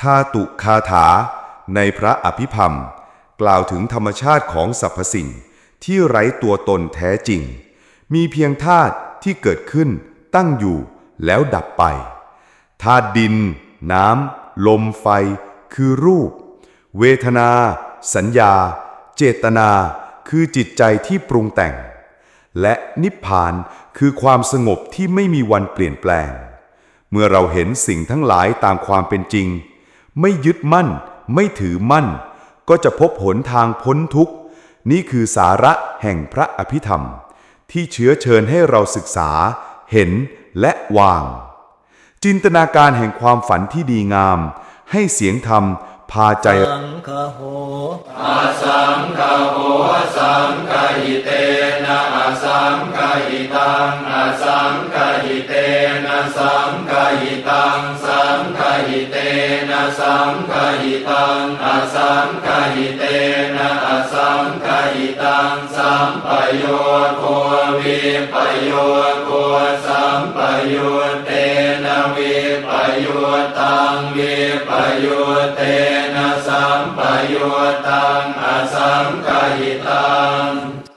ธาตุคาถา ในพระอภิพัมกล่าวถึงธรรมชาติของสรรพสิ่ง ที่ไร้ตัวตนแท้จริง มีเพียงธาตุที่เกิดขึ้นตั้งอยู่แล้วดับไปธาตุดิน น้ำ ลมไฟ คือรูป เวทนา สัญญา เจตนา คือจิตใจที่ปรุงแต่ง และนิพพานคือความสงบที่ไม่มีวันเปลี่ยนแปลง เมื่อเราเห็นสิ่งทั้งหลายตามความเป็นจริง ไม่ยึดมั่น ไม่ถือมั่น ก็จะพบหนทางพ้นทุกข์ นี่คือสาระแห่งพระอภิธรรม ที่เชื้อเชิญให้เราศึกษา เห็นและวาง จินตนาการแห่งความฝันที่ดีงาม ให้เสียงธรรมพาใจสังฆโหอสังกโหสังกหิเตนะอสังก หิตังอาสังกหิเตนะสังกหิตังสังกหิเตนะสังกหิตังอาสังกหิเตนะอาสังกหิตังสัมปโยโควิปโยโคสัมปโยเตนะวิปโยตังวิปโยเตนะสัมปโยตังอสังกหิตัง